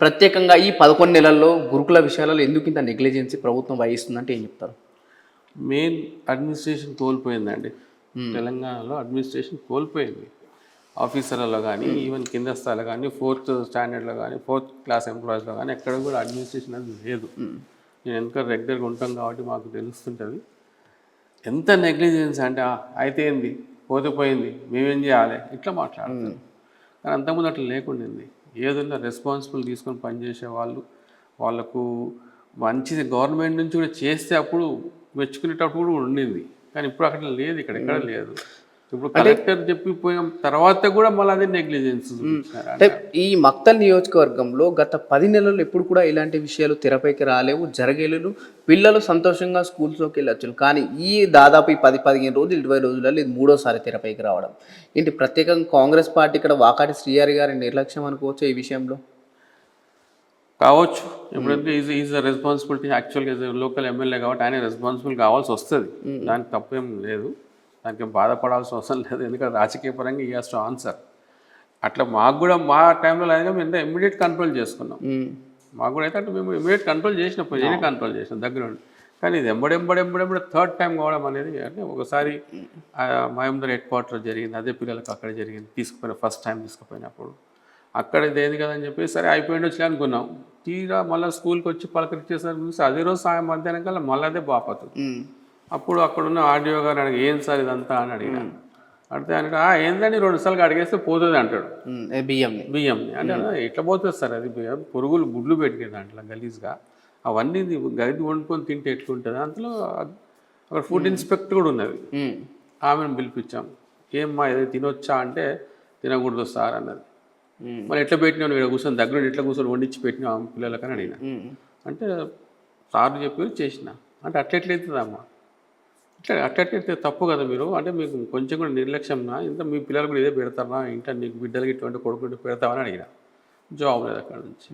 ప్రత్యేకంగా ఈ పదకొండు నెలల్లో గురుకుల విషయాలలో ఎందుకు ఇంత నెగ్లిజెన్సీ ప్రభుత్వం వహిస్తుందంటే ఏం చెప్తారు? మెయిన్ అడ్మినిస్ట్రేషన్ కోల్పోయిందండి. తెలంగాణలో అడ్మినిస్ట్రేషన్ కోల్పోయింది. ఆఫీసర్లలో కానీ ఈవెన్ కింద స్థాయిలో కానీ ఫోర్త్ స్టాండర్డ్లో కానీ ఫోర్త్ క్లాస్ ఎంప్లాయీస్లో కానీ ఎక్కడ కూడా అడ్మినిస్ట్రేషన్ అనేది లేదు. నేను ఎందుకంటే రెగ్యులర్గా ఉంటాం కాబట్టి మాకు తెలుస్తుంటుంది. ఎంత నెగ్లిజెన్స్ అంటే "ఆ, అయితే ఏంది? పోతే పోయింది. మేమేం చేయాలి? ఇట్లా మాట్లాడతారు. కానీ అంతకుముందు అట్లా లేకుండింది. ఏదైనా రెస్పాన్సిబుల్ తీసుకొని పనిచేసే వాళ్ళు వాళ్ళకు మంచిది గవర్నమెంట్ నుంచి కూడా చేస్తే అప్పుడు మెచ్చుకునేటప్పుడు కూడా ఉండింది. కానీ ఇప్పుడు అక్కడ లేదు ఇక్కడ ఎక్కడ లేదు. ఇప్పుడు కలెక్టర్ చెప్పిపోయిన తర్వాత కూడా మళ్ళీ అదే నెగ్లిజెన్స్ అంటే ఈ మక్తల్ నియోజకవర్గంలో గత పది నెలలు ఎప్పుడు కూడా ఇలాంటి విషయాలు తెరపైకి రాలేవు జరగలేవు. పిల్లలు సంతోషంగా స్కూల్స్లోకి వెళ్ళొచ్చు కానీ ఈ దాదాపు ఈ పది పదిహేను రోజులు ఇరవై రోజులలో ఇది మూడోసారి తెరపైకి రావడం. ఏంటి ప్రత్యేకంగా కాంగ్రెస్ పార్టీ ఇక్కడ వాకాటి శ్రీహరి గారి నిర్లక్ష్యం అనుకోవచ్చు ఈ విషయంలో? కావచ్చు. ఎప్పుడైతే ఈజ్ ఈజ్ రెస్పాన్సిబిలిటీ యాక్చువల్గా లోకల్ ఎమ్మెల్యే కాబట్టి ఆయన రెస్పాన్సిబుల్ కావాల్సి వస్తుంది. దానికి తప్పేం లేదు. దానికి బాధపడాల్సిన అవసరం లేదు. ఎందుకంటే రాజకీయ పరంగా ఈ హాస్ టు ఆన్సర్ అట్లా మాకు కూడా మా టైంలో లేదు మేము ఇమ్మీడియట్ కంట్రోల్ చేసుకున్నాం. మాకు కూడా అయితే అంటే మేము ఇమీడియట్ కంట్రోల్ చేసిన పొజిషన్ కంట్రోల్ చేసినాం దగ్గర ఉండి కానీ ఇది ఎంబడెంబడెంబడెంబడి థర్డ్ టైం కావడం అనేది అంటే ఒకసారి మహేందర్ హెడ్ క్వార్టర్ జరిగింది అదే పిల్లలకు అక్కడ జరిగింది తీసుకుపోయిన ఫస్ట్ టైం తీసుకుపోయినప్పుడు. అక్కడ ఇదేది కదని చెప్పి సరే అయిపోయింది వచ్చి అనుకున్నాం. తీరా మళ్ళీ స్కూల్కి వచ్చి పలకరించేసరికి చూసి అదే రోజు సాయం మధ్యాహ్నం కల్లా మళ్ళీ అదే బాపతు. ఉమ్. అప్పుడు అక్కడున్న ఆడియో గారు అడిగి ఏం సార్ ఇదంతా? అని అడిగిన. అడిగితే ఆయన "ఆ, ఏందని రెండు సార్లు అడిగేస్తే పోతుంది అంటాడు. బియ్యంని బియ్యంని అంటే ఎట్లా పోతుంది సార్ అది బియ్యం? పురుగులు గుడ్లు పెట్టిన దాంట్లో గలీజ్గా. అవన్నీ గది వండుకొని తింటే ఎట్లుంటుంది? అంతలో అక్కడ ఫుడ్ ఇన్స్పెక్టర్ కూడా ఉన్నది. ఆమెను పిలిపించాం. ఏమ్మా ఏదో తినొచ్చా అంటే తినకూడదు సార్ అన్నది. మరి ఎట్లా పెట్టినావు? ఇక్కడ కూర్చొని దగ్గర ఎట్లా కూర్చొని వండించి పెట్టినావు? పిల్లలకని అడిగిన. అంటే సార్ చెప్పి చేసిన. అంటే అట్లెట్లయితుందమ్మా ఇట్లా అట్లెట్లయితే తప్పు కదా మీరు? అంటే మీకు కొంచెం కూడా నిర్లక్ష్యంనా? ఇంత మీ పిల్లలు కూడా ఇదే పెడతారా? ఇంట్లో నీకు బిడ్డలకి ఇటువంటి కొడుకుంటే పెడతామని అడిగిన. జాబ్ లేదు అక్కడ నుంచి.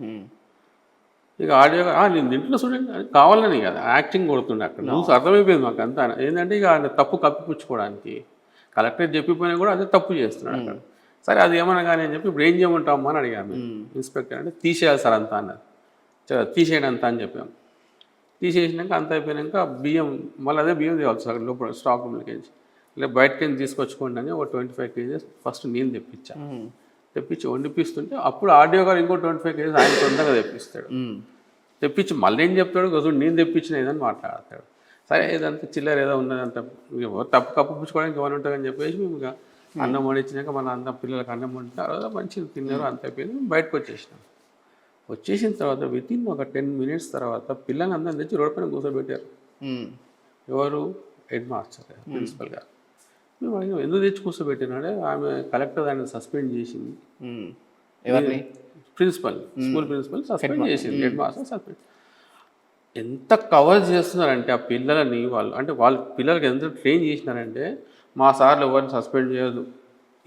ఇక ఆడియో "ఆ, నేను ఇంట్లో చూడండి. అది కావాలని కదా. యాక్టింగ్ కొడుతుండే అక్కడ. చూసి అర్థమైపోయింది మాకు అంతా. ఏంటంటే ఇక ఆయన తప్పు కప్పిపుచ్చుకోవడానికి. కలెక్టర్ చెప్పిపోయినా కూడా అదే తప్పు చేస్తున్నాడు అక్కడ. సరే అది ఏమన్నా కానీ అని చెప్పి ఇప్పుడు ఏం చేయమంటామా అని అడిగాము ఇన్స్పెక్టర్ అంటే తీసేయాలి సార్ అంతా అన్నది "చ, తీసేయండి అంతా అని చెప్పాము తీసేసినాక అంత అయిపోయినాక బియ్యం మళ్ళీ అదే బియ్యం తేవాలి సార్ లోపల స్టాక్ రూమ్లోకి వెళ్ళి. ఇలా బయటకి వెళ్ళి తీసుకొచ్చుకోండి అని ఒక ట్వంటీ ఫైవ్ కేజీస్ ఫస్ట్ నేను తెప్పించా. ఉమ్. తెప్పించి వండిపిస్తుంటే అప్పుడు ఆడియో గారు ఇంకో ట్వంటీ ఫైవ్ కేజీస్ ఆయన తొందరగా తెప్పిస్తాడు. తెప్పించి మళ్ళీ ఏం చెప్తాడు? కొంచెం నేను తెప్పించిన ఏదని మాట్లాడతాడు. సరే ఏదంతా చిల్లర ఏదో ఉన్నదంత తప్పు కప్పు పుచ్చుకోవడానికి ఏమైనా ఉంటుందని చెప్పేసి మేము ఇక అన్నం వండించినాక మన అంత పిల్లలకి అన్నం వండితే ఆ రోజు మంచిగా తిన్నారు అంత అయిపోయింది. బయటకు వచ్చేసినాం. వచ్చేసిన తర్వాత విత్ ఇన్ ఒక టెన్ మినిట్స్ తర్వాత పిల్లల్ని అందరం తెచ్చి రోడ్ పైన కూర్చోబెట్టారు. ఎవరు? హెడ్ మాస్టర్ ప్రిన్సిపల్ గారు. మేము అడిగాం ఎందుకు తెచ్చి కూర్చోబెట్టినాడే? ఆమె కలెక్టర్ దాన్ని సస్పెండ్ చేసింది. ప్రిన్సిపల్ స్కూల్ ప్రిన్సిపల్ సస్పెండ్ చేసింది హెడ్ మాస్టర్ సస్పెండ్. ఎంత కవర్ చేస్తున్నారంటే ఆ పిల్లలని వాళ్ళు అంటే వాళ్ళ పిల్లలకి ఎంత ట్రైన్ చేసినారంటే మా సార్లు ఎవరిని సస్పెండ్ చేయదు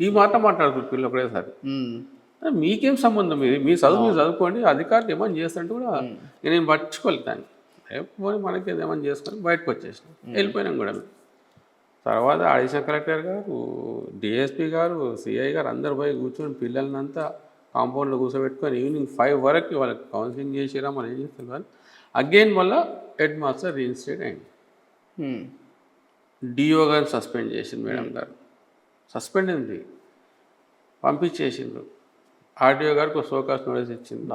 ఈ మాట మాట్లాడుతున్నారు పిల్లలు ఒకటేసారి మీకేం సంబంధం ఇది? మీ చదువు మీరు చదువుకోండి అధికారులు ఏమని చేస్తుంటే కూడా నేను పట్టించుకోలేదు దాన్ని. రేపు మనకి ఏమని చేసుకొని బయటకు వచ్చేసినాం. వెళ్ళిపోయినాం కూడా మేము. తర్వాత అడిషనల్ కలెక్టర్ గారు డిఎస్పీ గారు సిఐ గారు అందరు పోయి కూర్చొని పిల్లల్నంతా కాంపౌండ్లో కూర్చోబెట్టుకొని ఈవినింగ్ ఫైవ్ వరకు వాళ్ళకి కౌన్సిలింగ్ చేసిరా మనం ఏం చేస్తారు అగైన్ మళ్ళీ హెడ్ మాస్టర్ రీఇన్స్టేట్ అయింది. డిఓ గారిని సస్పెండ్ చేసింది మేడం గారు. సస్పెండ్ అయింది. పంపించేసిండ్రు. ఆర్డీఓ గారికి ఒక సోకాస్ నోటీస్ ఇచ్చింది.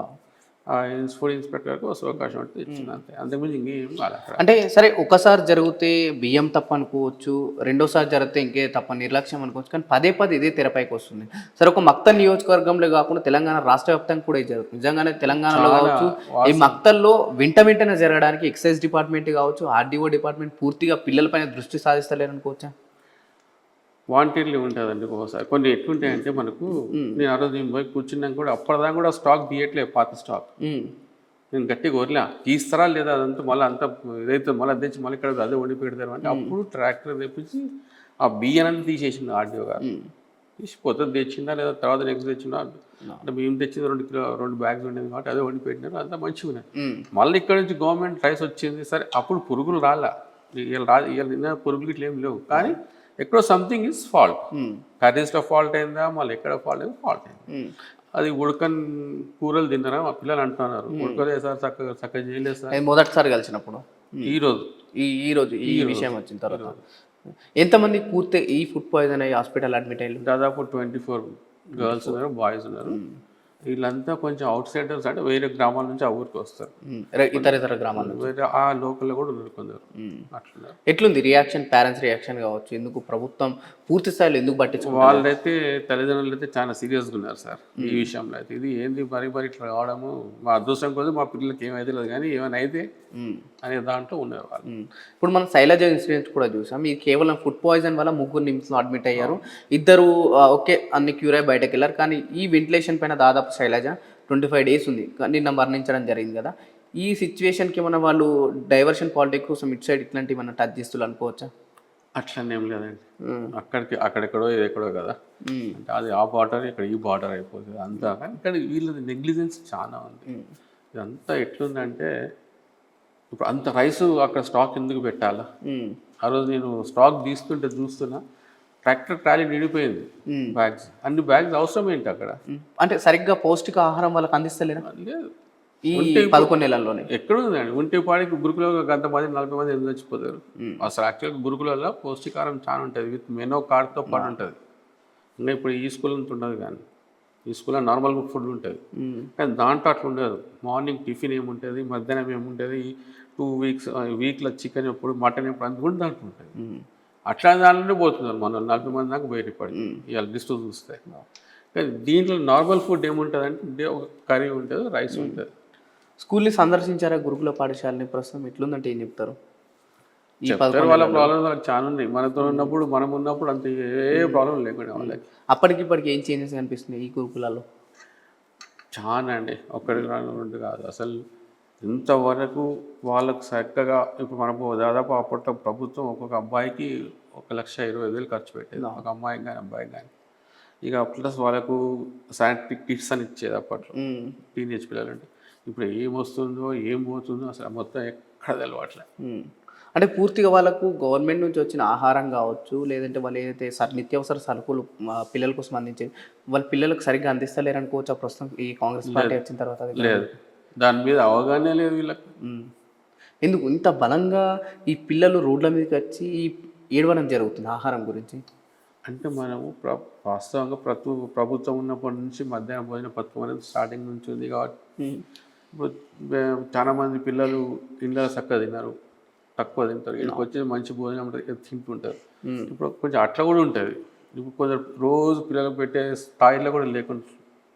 ఫుడ్ ఇన్స్పెక్టర్ గారికి ఒక సోకాస్ నోటీస్ ఇచ్చింది అంతే. అంతకుమించి ఇంకేం అక్కడ. అంటే సరే ఒకసారి జరిగితే బియ్యం తప్పు అనుకోవచ్చు రెండోసారి జరిగితే ఇంకే తప్ప నిర్లక్ష్యం అనుకోవచ్చు కానీ పదే పదే ఇదే తెరపైకి వస్తుంది. సరే ఒక మక్తల్ నియోజకవర్గంలో కాకుండా తెలంగాణ రాష్ట్ర వ్యాప్తంగా కూడా ఇది జరుగుతుంది. నిజంగానే తెలంగాణలో కావచ్చు ఈ మక్తల్లో వెంట వెంటనే జరగడానికి ఎక్సైజ్ డిపార్ట్మెంట్ కావచ్చు ఆర్డీఓ డిపార్ట్మెంట్ పూర్తిగా పిల్లలపైన దృష్టి సాధిస్తలేరు అనుకోవచ్చా వాంటెడ్లీ ఉంటుందండి ఒక్కోసారి కొన్ని ఎట్లుంటాయంటే మనకు నేను ఆ రోజు నేను పోయి కూర్చున్నాక కూడా అప్పటిదాకా కూడా స్టాక్ తీయట్లేదు పాత స్టాక్. నేను గట్టిగా కోరలే తీస్తారా లేదా అదంతా మళ్ళీ అంత ఇదైతే మళ్ళీ తెచ్చి మళ్ళీ ఇక్కడ అదే వండి పెడతారు అంటే అప్పుడు ట్రాక్టర్ తెప్పించి ఆ బియ్యాన్ని తీసేసింది ఆర్డీఓ గారు. తీసి పొద్దున్న తెచ్చిందా లేదా తర్వాత నెక్స్ట్ తెచ్చిందా? అంటే మేము తెచ్చింది రెండు కిలో రెండు బ్యాగ్స్ ఉండేది కాబట్టి అదే వండి పెట్టినారు అంతా మంచిగా ఉన్నాయి. మళ్ళీ ఇక్కడ నుంచి గవర్నమెంట్ రైస్ వచ్చింది సరే అప్పుడు పురుగులు రాలా. ఇవాళ రా నిన్న పురుగులు ఇట్లా ఏం లేవు. కానీ ఎక్కడో సంథింగ్ ఇస్ ఫాల్ట్. కర్రీస్లో ఫాల్ట్ అయిందా? మళ్ళీ ఎక్కడ ఫాల్ట్ అయింది? ఫాల్ట్ అయింది. ఉమ్. అది ఉడకని కూరలు తిన్నారా మా పిల్లలు అంటున్నారు. ఉడకలేదు సార్ చక్కగా చక్కగా చేయలేదు సార్. మొదటిసారి కలిసినప్పుడు? ఈ రోజు. ఈ ఈ రోజు ఈ విషయం వచ్చిన తర్వాత. ఎంతమంది పూర్తి ఈ ఫుడ్ పాయిజన్ అయ్యి హాస్పిటల్ అడ్మిట్ అయ్యారు? దాదాపు ట్వంటీ ఫోర్ గర్ల్స్ ఉన్నారు బాయ్స్ ఉన్నారు. వీళ్ళంతా కొంచెం అవుట్ సైడర్స్ అంటే వేరే గ్రామాల నుంచి ఆ ఊరికి వస్తారు. ఇతర ఇతర గ్రామాల్లో వేరే ఆ లోకల్లో కూడా ఉన్నారు అట్లా. ఎట్లుంది రియాక్షన్ పేరెంట్స్ రియాక్షన్ కావచ్చు? ఎందుకు ప్రభుత్వం పూర్తి స్థాయిలో ఎందుకు పట్టించుకో వాళ్ళైతే తల్లిదండ్రులు అయితే చాలా సీరియస్గా ఉన్నారు సార్ ఈ విషయంలో అయితే. ఇది ఏంది మరి మరి ఇట్లా రావడము మా అదృష్టం కొద్ది మా పిల్లలకి ఏమైతే లేదు కానీ ఏమైనా అయితే అనే దాంట్లో ఉన్నారు వాళ్ళు. ఇప్పుడు మనం శైలజ ఇన్సిడెంట్ కూడా చూసాం. ఇది కేవలం ఫుడ్ పాయిజన్ వల్ల ముగ్గురు నిమిషంలో అడ్మిట్ అయ్యారు. ఇద్దరు ఓకే అన్ని క్యూర్ అయి బయటకు వెళ్ళారు. కానీ ఈ వెంటిలేషన్ పైన దాదాపు శైలజ ట్వంటీ ఫైవ్ డేస్ ఉంది నిన్న మరణించడం జరిగింది కదా. ఈ సిచ్యువేషన్కి ఏమైనా వాళ్ళు డైవర్షన్ పాలిటిక్స్ కోసం ఇటు సైడ్ ఇట్లాంటివి ఏమైనా టచ్ చేస్తున్నారు అనుకోవచ్చా? అట్లనే ఏం లేదండి అక్కడికి అక్కడెక్కడో ఇది ఎక్కడో కదా. అంటే అది ఆ బార్డర్ ఇక్కడ ఈ బార్డర్ అయిపోతుంది అంతా ఇక్కడ వీళ్ళది నెగ్లిజెన్స్ చాలా ఉంది. ఇదంతా ఎట్లుందంటే ఇప్పుడు అంత రైస్ అక్కడ స్టాక్ ఎందుకు పెట్టాలా. ఆ రోజు నేను స్టాక్ తీస్తుంటే చూస్తున్నా ట్రాక్టర్ ట్రాలీ నిండిపోయింది. బ్యాగ్స్. అన్ని బ్యాగ్స్ అవసరం ఏంటి అక్కడ. అంటే సరిగ్గా పౌష్టిక ఆహారం వాళ్ళకి అందిస్తలేరా లేదు. ఈ పదకొండు నెలల్లోనే. ఎక్కడ ఉందండి? ఉంటే పాడికి గురుకులో గంట మంది నలభై మంది ఎందుకు చచ్చిపోతారు? అసలు యాక్చువల్గా గురుకులలో పౌష్టికారం చాలా ఉంటుంది. విత్ మెనో కార్డ్తో పాటు ఉంటుంది. ఇంకా ఇప్పుడు ఈ స్కూల్ అంత ఉండదు కానీ ఈ స్కూల్లో నార్మల్ ఫుడ్ ఉంటుంది. కానీ దాంట్లో అట్లా ఉండదు. మార్నింగ్ టిఫిన్ ఏముంటుంది మధ్యాహ్నం ఏముంటుంది టూ వీక్స్ వీక్లో చికెన్ ఎప్పుడు మటన్ ఎప్పుడు అంత కూడా దాంట్లో ఉంటుంది. అట్లా దాంట్లోనే పోతున్నారు. మన నలభై మంది దాకా బయటపడి ఇవాళ లిస్ట్ చూస్తే కానీ దీంట్లో నార్మల్ ఫుడ్ ఏముంటుంది అంటే ఒక కర్రీ ఉంటుంది రైస్ ఉంటుంది. స్కూల్ని సందర్శించారా గురుకుల పాఠశాలని ప్రస్తుతం? ఎట్లుందంటే ఏం చెప్తారు? వాళ్ళ ప్రాబ్లమ్స్ వాళ్ళకి చాలా ఉన్నాయి. మనతో ఉన్నప్పుడు మనం ఉన్నప్పుడు అంత ఏ ప్రాబ్లం లేకుండా వాళ్ళకి. అప్పటికిప్పటికి ఏం చేంజెస్ కనిపిస్తున్నాయి ఈ గురుకులాల్లో? చాలా అండి. ఒక్కడికి రెండు కాదు. అసలు ఇంతవరకు వాళ్ళకు చక్కగా ఇప్పుడు మనకు దాదాపు అప్పట్లో ప్రభుత్వం ఒక్కొక్క అబ్బాయికి ఒక లక్ష ఇరవై వేలు ఖర్చు పెట్టేది. ఒక అమ్మాయికి కానీ అబ్బాయికి కానీ ఇక ప్లస్ వాళ్ళకు శానిటరీ కిట్స్ అని ఇచ్చేది అప్పట్లో. టీనేజ్ పిల్లలంటే. ఇప్పుడు ఏం వస్తుందో ఏం పోతుందో అసలు మొత్తం ఎక్కడ తెలవట్లే. అంటే పూర్తిగా వాళ్ళకు గవర్నమెంట్ నుంచి వచ్చిన ఆహారం కావచ్చు లేదంటే వాళ్ళు ఏదైతే సర్ నిత్యావసర సరుకులు పిల్లల కోసం అందించేది వాళ్ళ పిల్లలకు సరిగ్గా అందిస్తలేరు అనుకోవచ్చు ప్రస్తుతం ఈ కాంగ్రెస్ పార్టీ వచ్చిన తర్వాత అది లేదు. దాని మీద అవగాహన లేదు వీళ్ళకి. ఎందుకు ఇంత బలంగా ఈ పిల్లలు రోడ్ల మీదకి వచ్చి ఏడవడం జరుగుతుంది ఆహారం గురించి అంటే మనము ప్ర వాస్తవంగా ప్రభు ప్రభుత్వం ఉన్నప్పటి నుంచి మధ్యాహ్నం భోజన పథకం అనేది స్టార్టింగ్ నుంచి ఉంది కాబట్టి. ఇప్పుడు చాలా మంది పిల్లలు ఇంట్లో చక్కగా తిన్నారు తక్కువ తింటారు ఇక్కడికి వచ్చి మంచి భోజనం ఉంటుంది తింటుంటారు. ఇప్పుడు కొంచెం అట్లా కూడా ఉంటుంది ఇప్పుడు కొంచెం రోజు పిల్లలకు పెట్టే స్థాయిలో కూడా లేకుండా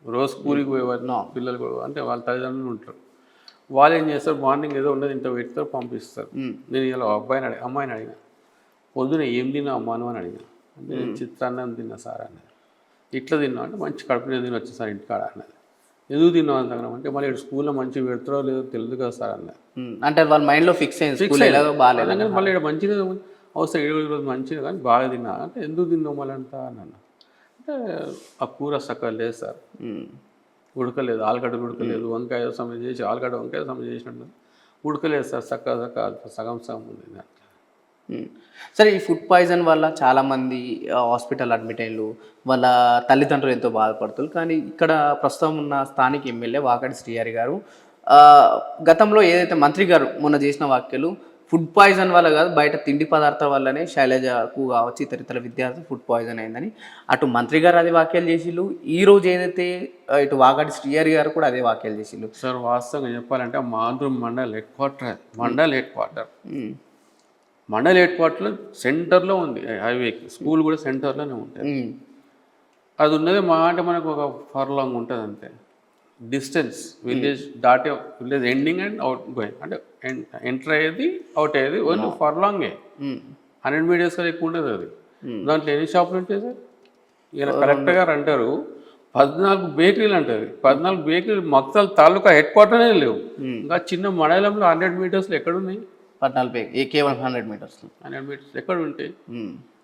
రోజు స్కూల్కి పోయేవారు పిల్లలు కూడా అంటే వాళ్ళ తల్లిదండ్రులు ఉంటారు. వాళ్ళు ఏం చేస్తారు మార్నింగ్ ఏదో ఉన్నది ఇంట్లో పెడతారు పంపిస్తారు. మ్మ్. నేను ఇలా అబ్బాయిని అడిగి అమ్మాయిని అడిగిన పొద్దున ఏం తిన్నా అమ్మాను అని అడిగిన అంటే నేను చిత్రాన్నం తిన్నా సార్ అన్నది. ఇట్లా తిన్నా అంటే మంచి కడుపు మీద తిని సార్ ఇంటికాడ అన్నది. ఎందుకు తిన్నావు అంత అంటే మళ్ళీ ఇక్కడ స్కూల్లో మంచిగా పెడతారో లేదో తెలియదు కదా సార్ అన్నది. అంటే వాళ్ళ మైండ్లో ఫిక్స్ అయింది స్కూల్ ఎలాగో బాగాలేదు? మళ్ళీ ఇక్కడ మంచిగా అవసరం ఏడు రోజు మంచిగా కానీ బాగా తిన్నా అంటే ఎందుకు తిన్నావు మళ్ళీ అంతా? అన్నాను ఆ కూర సక్కగా లేదు సార్. ఉడకలేదు ఆలుగడ్డ ఉడకలేదు వంకాయ సమయం చేసి ఆలుగడ్డ వంకాయ సమయం చేసినట్టు ఉడకలేదు సార్ చక్కగా చక్కగా సగం సగం ఉంది దాంట్లో. సరే ఈ ఫుడ్ పాయిజన్ వల్ల చాలామంది హాస్పిటల్ అడ్మిట్ అయ్యారు వాళ్ళ తల్లిదండ్రులు ఎంతో బాధపడుతున్నారు కానీ ఇక్కడ ప్రస్తుతం ఉన్న స్థానిక ఎమ్మెల్యే వాకటి శ్రీహరి గారు గతంలో ఏదైతే మంత్రి గారు మొన్న చేసిన వ్యాఖ్యలు ఫుడ్ పాయిజన్ వల్ల కాదు బయట తిండి పదార్థాల వల్లనే శైలజకు కావచ్చు ఇతర ఇతర విద్యార్థులు ఫుడ్ పాయిజన్ అయిందని అటు మంత్రి గారు అదే వ్యాఖ్యలు చేసిళ్ళు ఈ రోజు ఏదైతే ఇటు వాకటి శ్రీహరి గారు కూడా అదే వ్యాఖ్యలు చేసిళ్ళు సార్ వాస్తవంగా చెప్పాలంటే మాండ్రు mandal head quarter. Mandal head quarter. Mandal హెడ్ క్వార్టర్లో సెంటర్లో ఉంది హైవేకి స్కూల్ కూడా సెంటర్లోనే ఉంటుంది. అది ఉన్నది మా అంటే మనకు ఒక ఫర్ లాంగ్ ఉంటుంది అంతే డిస్టెన్స్ విలేజ్ దాటే village ending and out going. అంటే ఎంటర్ అయ్యేది అవుట్ అయ్యేది ఓన్లీ ఫర్ లాంగే. మ్మ్. హండ్రెడ్ మీటర్స్ కన్నా ఎక్కువ ఉండదు అది. దాంట్లో ఎన్ని షాపులు ఉంటాయి సార్? ఈయన కరెక్ట్ గారు అంటారు పద్నాలుగు బేకరీలు అంటారు. పద్నాలుగు బేకరీలు మొత్తం తాలూకా హెడ్ క్వార్టర్నే లేవు. ఇంకా చిన్న మండలంలో హండ్రెడ్ మీటర్స్లో ఎక్కడ ఉన్నాయి పద్నాలుగు ఏ కేవలం హండ్రెడ్ మీటర్స్ హండ్రెడ్ మీటర్స్ ఎక్కడ ఉంటాయి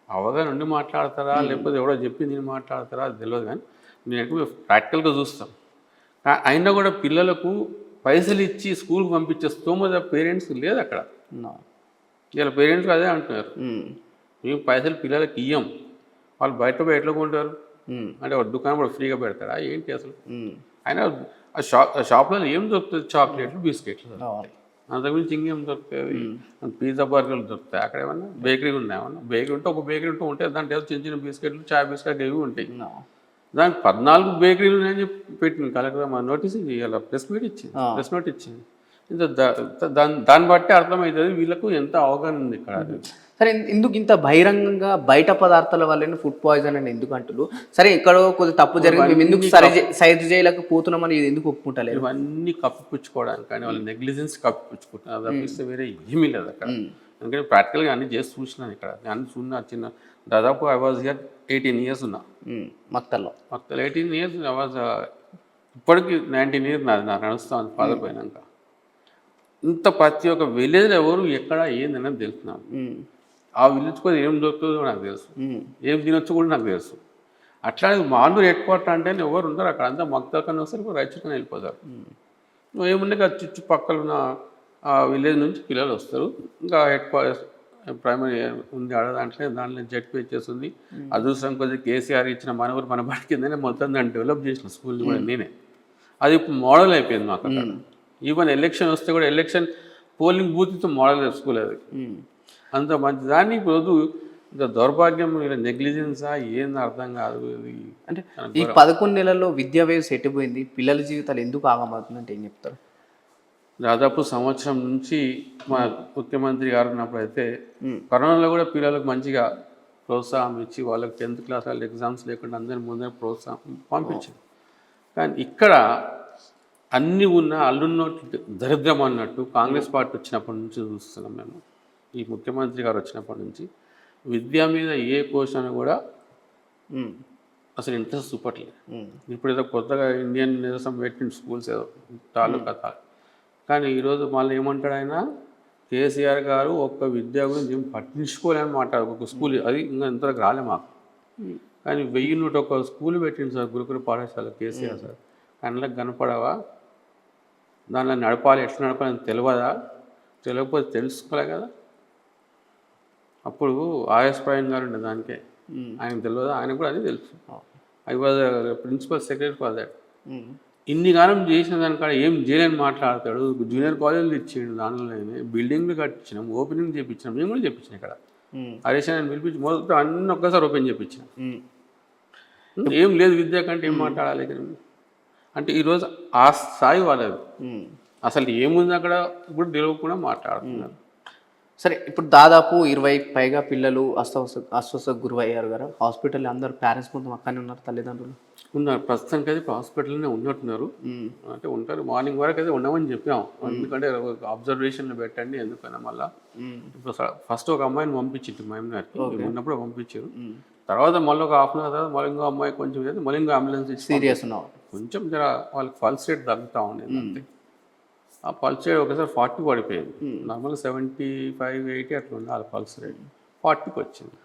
అవగాహన ఉండి మాట్లాడతారా? లేకపోతే ఎవడో చెప్పింది నేను మాట్లాడతారా? అది తెలియదు కానీ నేను ఎక్కువ ప్రాక్టికల్గా చూస్తాం. కా- అయినా కూడా పిల్లలకు పైసలు ఇచ్చి స్కూల్కి పంపించే స్తోమత పేరెంట్స్ లేదు అక్కడ. ఇలా పేరెంట్స్ అదే అంటున్నారు. మేము పైసలు పిల్లలకి ఇయ్యం. వాళ్ళు బయట పోయి ఎట్లా కొంటారు? అంటే ఒక దుకాణం కూడా ఫ్రీగా పెడతాడా? ఏంటి అసలు? ఆయన ఆ షాప్ షాప్లో ఏం దొరుకుతుంది? చాక్లెట్లు బిస్కెట్లు. అంతకుమించి ఇంకేం దొరుకుతాయి పిజ్జా బర్గర్లు దొరుకుతాయి. అక్కడ ఏమన్నా? బేకరీ ఉన్నాయి ఏమన్నా? బేకరీ ఉంటే ఒక బేకరీ ఉంటే ఉంటే దాంట్లో ఏదో చిన్న చిన్న బిస్కెట్లు చాయ్ బిస్కెట్ ఇవి ఉంటాయి. దానికి పద్నాలుగు బేకరీలు ఉన్నాయని చెప్పి పెట్టింది కలెక్టర్ మా నోటీస్ ఇవాళ ప్రెస్ మీట్ ఇచ్చింది. ప్రెస్ నోట్ ఇచ్చింది. ఇంత దాన్ని దాన్ని బట్టి అర్థమవుతుంది వీళ్ళకు ఎంత అవగాహన ఉంది ఇక్కడ. సరే ఎందుకు ఇంత బహిరంగంగా బయట పదార్థాల వల్లనే ఫుడ్ పాయిజన్ అని ఎందుకు అంటున్నారు సరే ఎక్కడో కొద్దిగా తప్పు జరిగింది. మేము ఎందుకు సరి చే- సరి చేయలేకపోతున్నామని ఇది ఎందుకు ఒప్పుకుంటలేరు? ఇవన్నీ కప్పిపుచ్చుకోవడానికి కానీ వాళ్ళ నెగ్లిజెన్స్ కప్పిపుచ్చుకుంటున్నారు తప్పిస్తే వేరే ఏమీ లేదు అక్కడ. ఎందుకంటే ప్రాక్టికల్గా అన్ని చేసి చూసినాను ఇక్కడ. అన్ని చూసిన చిన్న దాదాపు I was here eighteen years ఉన్నా. మక్తల్లో. మొత్తం ఎయిటీన్ ఇయర్స్ ఐ వాజ్ ఇప్పటికి నైన్టీన్ ఇయర్స్ నాది నాకు నడుస్తాను ఫాదర్ పోయినాక. ఇంత ప్రతి ఒక్క విలేజ్లో ఎవరు ఎక్కడ ఏందనేది తెలుస్తున్నాను ఆ విలేజ్ కూడా ఏం దొరుకుతుందో నాకు తెలుసు. ఏం తినొచ్చు కూడా నాకు తెలుసు. అట్లాగే మానూరు హెడ్ క్వార్టర్ అంటే ఎవరు ఉండరు. అక్కడ అంతా మక్తల్ కన్నా వస్తారు రైచుకని వెళ్ళిపోతారు. నువ్వు ఏముండే కదా చుట్టుపక్కల ఉన్న ఆ విలేజ్ నుంచి పిల్లలు వస్తారు. ఇంకా హెడ్ ప్రైమరీ ఉంది ఆడ దాంట్లో దాంట్లో జెడ్ ఉంది అదృష్టం కొద్దిగా కేసీఆర్ ఇచ్చిన మనవరు మన బడి కిందనే మొత్తం దాన్ని డెవలప్ చేసిన స్కూల్ కూడా నేనే. అది మోడల్ అయిపోయింది మాకు ఈవెన్ ఎలక్షన్ వస్తే కూడా ఎలక్షన్ పోలింగ్ బూత్తో మోడల్ స్కూల్ అది. అంత మంచి దాన్ని ఇప్పుడు ఇంత దౌర్భాగ్యం ఇలా నెగ్లిజెన్సా ఏంది అర్థం కాదు అంటే ఈ పదకొండు నెలల్లో విద్యా వ్యవస్థ ఎట్టిపోయింది? పిల్లల జీవితాలు ఎందుకు ఆగమవుతుందంటే ఏం చెప్తారు? దాదాపు సంవత్సరం నుంచి మా ముఖ్యమంత్రి గారు ఉన్నప్పుడు అయితే కరోనాలో కూడా పిల్లలకు మంచిగా ప్రోత్సాహం ఇచ్చి వాళ్ళకి టెన్త్ క్లాస్ వాళ్ళ ఎగ్జామ్స్ లేకుండా అందరి ముందే ప్రోత్సాహం పంపించింది కానీ ఇక్కడ అన్నీ ఉన్న అల్లున్నట్టు దరిద్రం అన్నట్టు కాంగ్రెస్ పార్టీ వచ్చినప్పటి నుంచి చూస్తున్నాం మేము. ఈ ముఖ్యమంత్రి గారు వచ్చినప్పటి నుంచి విద్య మీద ఏ క్వశ్చన్ కూడా అసలు ఇంట్రెస్ట్ చూపట్లేదు. ఇప్పుడు ఏదో కొత్తగా ఇండియన్ నిరసం పెట్టిన స్కూల్స్ ఏదో తాలూకా తా- కానీ ఈరోజు మళ్ళీ ఏమంటాడు ఆయన కేసీఆర్ గారు ఒక్క విద్య గురించి ఏం పట్టించుకోలేని మాట్లాడు ఒక స్కూల్ అది ఇంకా ఇంతవరకు రాలే మాకు. కానీ వెయ్యి నూట ఒక స్కూల్ పెట్టింది సార్ గురుకుల పాఠశాల కేసీఆర్ సార్. కళ్ళకి కనపడవా? దానిలో నడపాలి ఎట్లా నడపాలని తెలియదా తెలియకపోతే తెలుసుకోలే కదా. అప్పుడు ఆర్ఎస్ ప్రవీణ్ గారు ఉండే దానికే. ఆయనకు తెలియదా ఆయన కూడా అది తెలుసు. I was principal secretary for that ఇన్ని గానం చేసిన దానికాడ ఏం చేయలేని మాట్లాడతాడు. జూనియర్ కాలేజీలు ఇచ్చిండు దానిలోనే బిల్డింగ్లు కట్టించినాం ఓపెనింగ్ చేయించినాం మేము కూడా చెప్పించిన ఇక్కడ. హరీష్ అని పిలిపించి మొదట అన్ని ఒక్కసారి ఓపెన్ చేయించిన. ఏం లేదు విద్య కంటే ఏం మాట్లాడాలి అంటే ఈరోజు ఆ స్థాయి వాళ్ళది. అసలు ఏముంది అక్కడ? ఇప్పుడు తెలియకుండా మాట్లాడుతున్నారు. సరే ఇప్పుడు దాదాపు ఇరవై పైగా పిల్లలు అస్వస్థ అస్వస్థకు గురయ్యారు కదా. హాస్పిటల్ అందరు పేరెంట్స్ మొత్తం అక్కడనే ఉన్నారు తల్లిదండ్రులు? ఉన్నారు. ప్రస్తుతానికి అయితే హాస్పిటల్లోనే ఉన్నట్టున్నారు. అంటే ఉంటారు. మార్నింగ్ వరకు అయితే ఉండమని చెప్పాం ఎందుకంటే అబ్జర్వేషన్లో పెట్టండి ఎందుకన్నా మళ్ళా. ఇప్పుడు ఫస్ట్ ఒక అమ్మాయిని పంపించింది మహమ్నార్కి ఉన్నప్పుడు పంపించారు. తర్వాత మళ్ళీ ఒక హాఫ్ అన్ అవర్ తర్వాత మళ్ళీ ఇంకో అమ్మాయి కొంచెం మళ్ళీ ఇంకో అంబులెన్స్ సీరియస్ ఉన్నావు కొంచెం జర వాళ్ళకి పల్స్ రేట్ తగ్గుతూ ఉండేది అంతే. ఆ పల్స్ రేట్ ఒకసారి ఫార్టీ పడిపోయింది. నార్మల్ సెవెంటీ ఫైవ్ ఎయిటీ అట్లా ఉంది వాళ్ళ పల్స్ రేట్. ఫార్టీకి వచ్చింది.